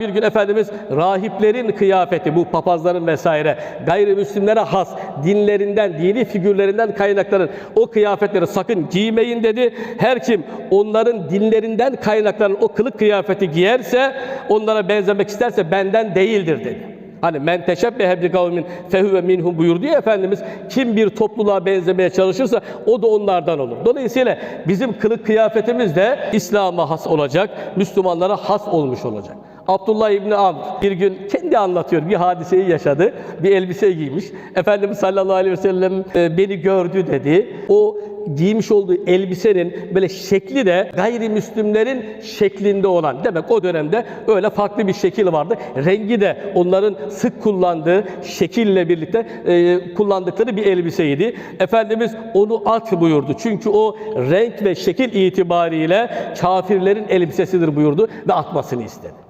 Bir gün Efendimiz rahiplerin kıyafeti, bu papazların vesaire gayrimüslimlere has dinlerinden, dini figürlerinden kaynaklanan o kıyafetleri sakın giymeyin dedi. Her kim onların dinlerinden kaynaklanan o kılık kıyafeti giyerse, onlara benzemek isterse benden değildir dedi. Hani men teşebbehe bi kavmin fehuve minhum buyurdu ya Efendimiz. Kim bir topluluğa benzemeye çalışırsa o da onlardan olur. Dolayısıyla bizim kılık kıyafetimiz de İslam'a has olacak, Müslümanlara has olmuş olacak. Abdullah İbni Amr bir gün kendi anlatıyor bir hadiseyi yaşadı. Bir elbise giymiş. Efendimiz sallallahu aleyhi ve sellem e, beni gördü dedi. O giymiş olduğu elbisenin böyle şekli de gayrimüslimlerin şeklinde olan. Demek o dönemde öyle farklı bir şekil vardı. Rengi de onların sık kullandığı şekille birlikte e, kullandıkları bir elbiseydi. Efendimiz onu at buyurdu. Çünkü o renk ve şekil itibariyle kafirlerin elbisesidir buyurdu ve atmasını istedi.